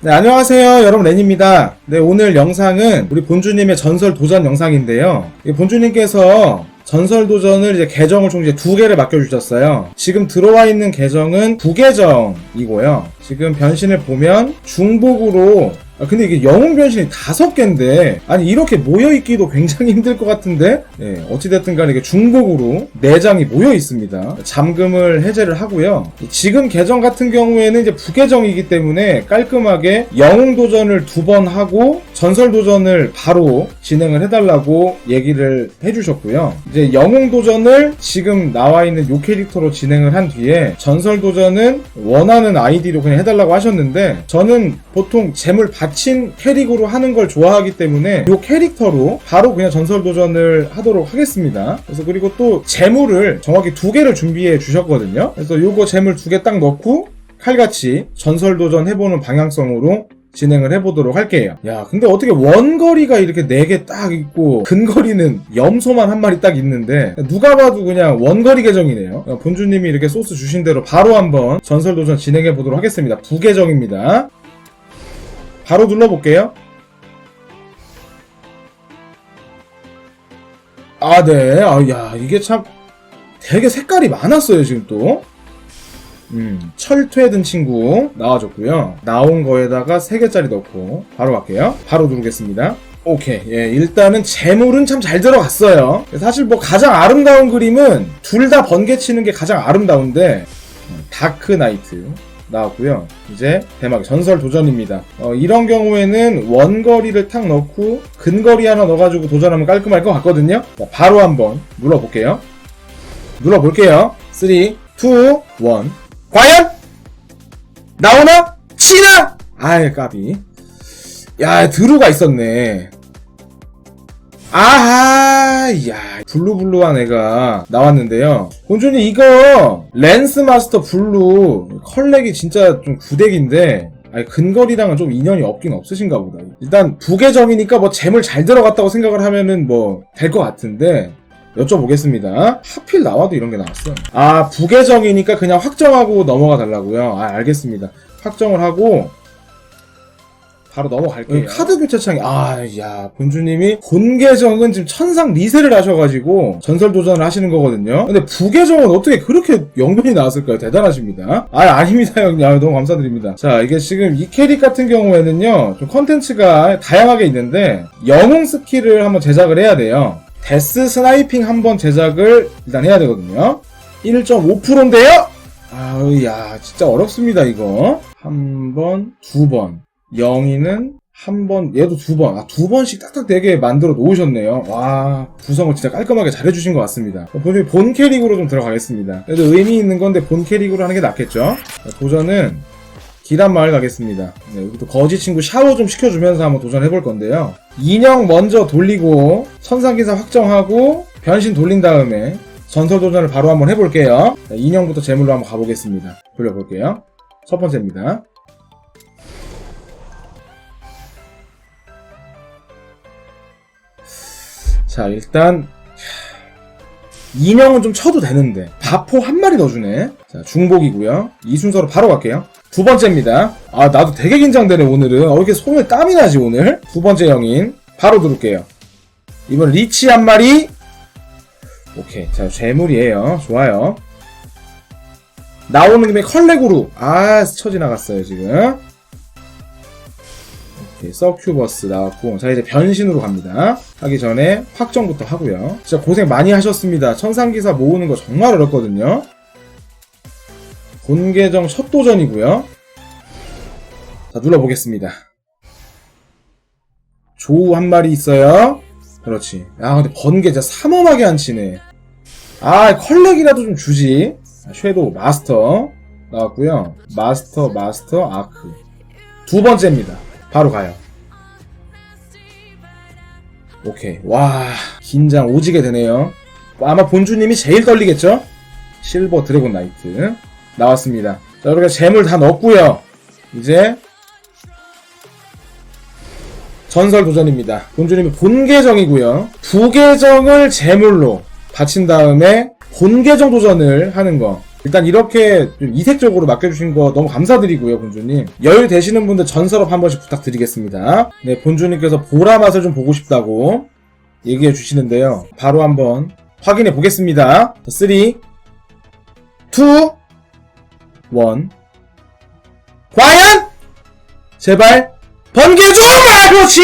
네, 안녕하세요. 여러분, 렌입니다. 네, 오늘 영상은 우리 본주님의 전설 도전 영상인데요. 이 본주님께서 전설 도전을 이제 계정을 총 이제 두 개를 맡겨주셨어요. 지금 들어와 있는 계정은 부계정이고요. 지금 변신을 보면 중복으로 아, 근데 이게 영웅 변신이 다섯 개인데, 아니, 이렇게 모여 있기도 굉장히 힘들 것 같은데, 예, 어찌됐든 간에 이게 중복으로 네 장이 모여 있습니다. 잠금을 해제를 하고요. 지금 계정 같은 경우에는 이제 부계정이기 때문에 깔끔하게 영웅 도전을 두 번 하고, 전설 도전을 바로 진행을 해달라고 얘기를 해주셨고요. 이제 영웅 도전을 지금 나와 있는 요 캐릭터로 진행을 한 뒤에, 전설 도전은 원하는 아이디로 그냥 해달라고 하셨는데, 저는 보통 재물 바친 캐릭으로 하는 걸 좋아하기 때문에 이 캐릭터로 바로 그냥 전설 도전을 하도록 하겠습니다. 그래서 그리고 또 재물을 정확히 두 개를 준비해 주셨거든요. 그래서 요거 재물 두 개 딱 넣고 칼같이 전설 도전 해보는 방향성으로 진행을 해보도록 할게요. 야, 근데 어떻게 원거리가 이렇게 네개딱 있고, 근거리는 염소만 한 마리 딱 있는데, 누가 봐도 그냥 원거리 계정이네요. 어, 본주님이 이렇게 소스 주신 대로 바로 한번 전설 도전 진행해 보도록 하겠습니다. 부계정입니다. 바로 눌러볼게요. 아, 네. 아, 야, 이게 참 되게 색깔이 많았어요, 지금 또. 음, 철퇴 든 친구 나와줬고요. 나온 거에다가 3개짜리 넣고 바로 갈게요. 바로 누르겠습니다. 오케이. 예, 일단은 재물은 참 잘 들어갔어요. 사실 뭐 가장 아름다운 그림은 둘 다 번개 치는 게 가장 아름다운데 음, 다크 나이트 나왔고요. 이제 대막 전설 도전입니다. 어, 이런 경우에는 원거리를 탁 넣고 근거리 하나 넣어가지고 도전하면 깔끔할 것 같거든요. 자, 바로 한번 눌러볼게요. 눌러볼게요. 3, 2, 1. 과연 나오나? 치나? 아이 까비. 야 드루가 있었네. 아하, 야, 블루블루한 애가 나왔는데요. 본준이 이거, 랜스 마스터 블루, 컬렉이 진짜 좀 구덱인데, 아니, 근거리랑은 좀 인연이 없긴 없으신가 보다. 일단, 부계정이니까 뭐 재물 잘 들어갔다고 생각을 하면은 뭐, 될 것 같은데, 여쭤보겠습니다. 하필 나와도 이런 게 나왔어. 아, 부계정이니까 그냥 확정하고 넘어가 달라고요. 아, 알겠습니다. 확정을 하고, 바로 넘어갈게요. 카드 교체창이 아, 야, 본주님이 본 계정은 지금 천상 리세를 하셔가지고 전설 도전을 하시는 거거든요. 근데 부계정은 어떻게 그렇게 영변이 나왔을까요? 대단하십니다. 아, 아닙니다, 형. 야, 너무 감사드립니다. 자, 이게 지금 이 캐릭 같은 경우에는요, 좀 컨텐츠가 다양하게 있는데 영웅 스킬을 한번 제작을 해야 돼요. 데스 스나이핑 한번 제작을 일단 해야 되거든요. 1.5%인데요? 아우, 야, 진짜 어렵습니다, 이거. 한 번, 두 번. 영희는 한 번, 얘도 두 번, 아, 두 번씩 딱딱 되게 만들어 놓으셨네요. 와, 구성을 진짜 깔끔하게 잘해주신 것 같습니다. 본인 본 캐릭으로 좀 들어가겠습니다. 그래도 의미 있는 건데 본 캐릭으로 하는 게 낫겠죠? 자, 도전은 기란 마을 가겠습니다. 네, 여기도 거지 친구 샤워 좀 시켜주면서 한번 도전해볼 건데요. 인형 먼저 돌리고, 천상기사 확정하고, 변신 돌린 다음에, 전설 도전을 바로 한번 해볼게요. 자, 인형부터 제물로 한번 가보겠습니다. 돌려볼게요. 첫 번째입니다. 자, 일단 인형은 좀 쳐도 되는데 바포 한 마리 넣어주네. 자, 중복이고요. 이 순서로 바로 갈게요. 두 번째입니다. 아, 나도 되게 긴장되네 오늘은. 어, 이렇게 손에 땀이 나지 오늘? 두 번째 영인 바로 누를게요. 이번 리치 한 마리. 오케이, 자 재물이에요. 좋아요. 나오는 김에 컬렉으로 아 스쳐 지나갔어요 지금. 오케이, 서큐버스 나왔고 자 이제 변신으로 갑니다. 하기 전에 확정부터 하고요. 진짜 고생 많이 하셨습니다. 천상기사 모으는 거 정말 어렵거든요. 본계정 첫 도전이고요. 자 눌러보겠습니다. 조우 한 마리 있어요? 그렇지. 야 근데 번개 진짜 삼엄하게 안 치네. 아 컬렉이라도 좀 주지. 자, 섀도우 마스터 나왔고요. 마스터 마스터 아크. 두 번째입니다 바로 가요. 오케이. 와, 긴장 오지게 되네요. 아마 본주님이 제일 떨리겠죠? 실버 드래곤 나이트. 나왔습니다. 자, 이렇게 재물 다 넣었고요. 이제 전설 도전입니다. 본주님이 본계정이고요. 부계정을 재물로 바친 다음에 본계정 도전을 하는 거. 일단 이렇게 좀 이색적으로 맡겨주신 거 너무 감사드리고요, 본주님. 여유 되시는 분들 전설업 한 번씩 부탁드리겠습니다. 네, 본주님께서 보라 맛을 좀 보고 싶다고 얘기해 주시는데요. 바로 한번 확인해 보겠습니다. 3, 2, 1. 과연? 제발, 번개 좀! 아, 그렇지!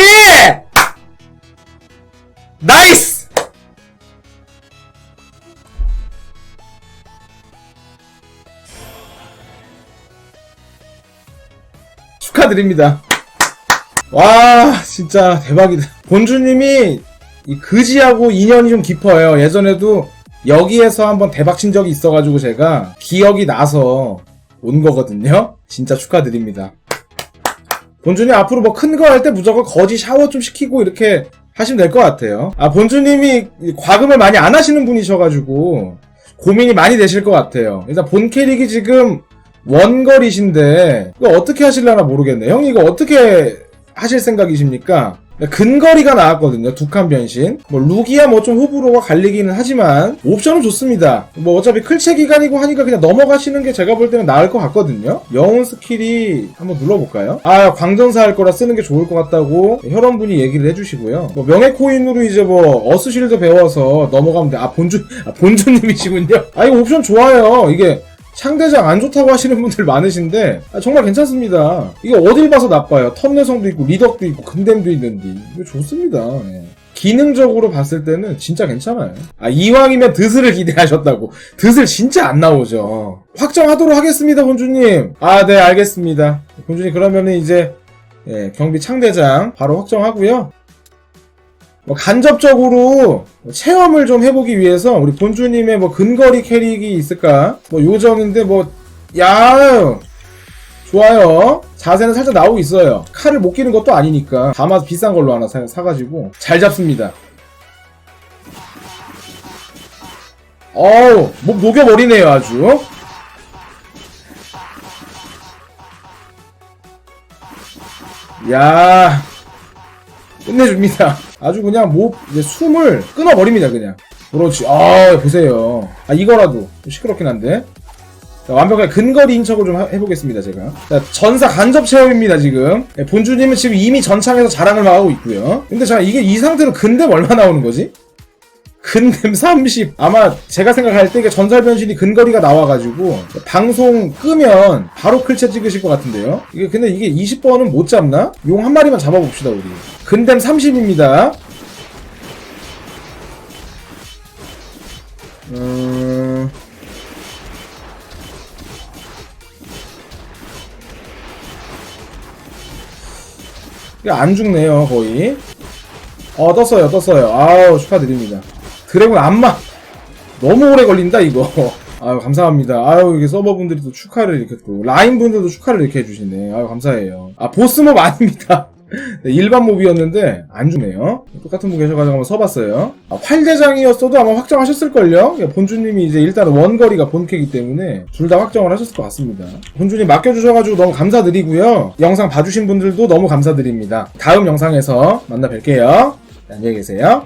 나이스! 축하드립니다. 와, 진짜 대박이다. 본주님이 이 그지하고 인연이 좀 깊어요. 예전에도 여기에서 한번 대박 친 적이 있어가지고 제가 기억이 나서 온 거거든요. 진짜 축하드립니다. 본주님 앞으로 뭐 큰 거 할 때 무조건 거지 샤워 좀 시키고 이렇게 하시면 될 것 같아요. 아, 본주님이 과금을 많이 안 하시는 분이셔가지고 고민이 많이 되실 것 같아요. 일단 본 캐릭이 지금 원거리신데 이거 어떻게 하실려나 모르겠네. 형 이거 어떻게 하실 생각이십니까? 근거리가 나왔거든요. 두 칸 변신. 뭐 루기야 뭐 좀 호불호가 갈리기는 하지만 옵션은 좋습니다. 뭐 어차피 클체 기간이고 하니까 그냥 넘어가시는 게 제가 볼 때는 나을 것 같거든요. 영혼 스킬이 한번 눌러볼까요? 아 광전사 할 거라 쓰는 게 좋을 것 같다고 혈원 분이 얘기를 해주시고요. 뭐 명예 코인으로 이제 뭐 어스 실드 배워서 넘어가면 돼. 아 본주 아 본주님이시군요. 아 이거 옵션 좋아요. 이게 상대장 안 좋다고 하시는 분들 많으신데 아, 정말 괜찮습니다. 이게 어딜 봐서 나빠요. 턴내성도 있고 리덕도 있고 근댐도 있는데 이거 좋습니다. 예. 기능적으로 봤을 때는 진짜 괜찮아요. 아 이왕이면 드슬을 기대하셨다고 드슬 진짜 안 나오죠. 확정하도록 하겠습니다, 본주님. 아 네 알겠습니다. 본주님 그러면은 이제 예, 경비 창대장 바로 확정하고요. 뭐 간접적으로 체험을 좀 해보기 위해서 우리 본주님의 뭐 근거리 캐릭이 있을까? 뭐 요정인데 뭐, 야 좋아요. 자세는 살짝 나오고 있어요. 칼을 못 끼는 것도 아니니까. 다만 비싼 걸로 하나 사, 사가지고. 잘 잡습니다. 어우, 목 녹여버리네요, 아주. 야 끝내줍니다. 아주 그냥 목, 이제 숨을 끊어버립니다, 그냥. 그렇지. 아, 보세요. 아, 이거라도. 좀 시끄럽긴 한데. 자, 완벽하게 근거리 인 척을 좀 하- 해보겠습니다, 제가. 자, 전사 간접 체험입니다, 지금. 네, 본주님은 지금 이미 전창에서 자랑을 막 하고 있고요. 근데 자, 이게 이 상태로 근댐 얼마 나오는 거지? 근댐 30. 아마 제가 생각할 때 전설 변신이 근거리가 나와가지고 방송 끄면 바로 클체 찍으실 것 같은데요. 이게 근데 이게 20번은 못 잡나? 용 한 마리만 잡아봅시다 우리. 근댐 30입니다. 음... 이게 안 죽네요 거의. 어 떴어요 떴어요 아우 축하드립니다 드래곤 안마 너무 오래 걸린다 이거. 아유 감사합니다. 아유 이게 서버분들이 또 축하를 이렇게 또 라인분들도 축하를 이렇게 해주시네. 아유 감사해요. 아 보스몹 아닙니다. 네, 일반 몹이었는데 안 주네요. 똑같은 분 계셔가지고 한번 써봤어요. 아, 활대장이었어도 아마 확정하셨을걸요? 예, 본주님이 이제 일단 원거리가 본캐기 때문에 둘 다 확정을 하셨을 것 같습니다. 본주님 맡겨주셔가지고 너무 감사드리고요. 영상 봐주신 분들도 너무 감사드립니다. 다음 영상에서 만나 뵐게요. 네, 안녕히 계세요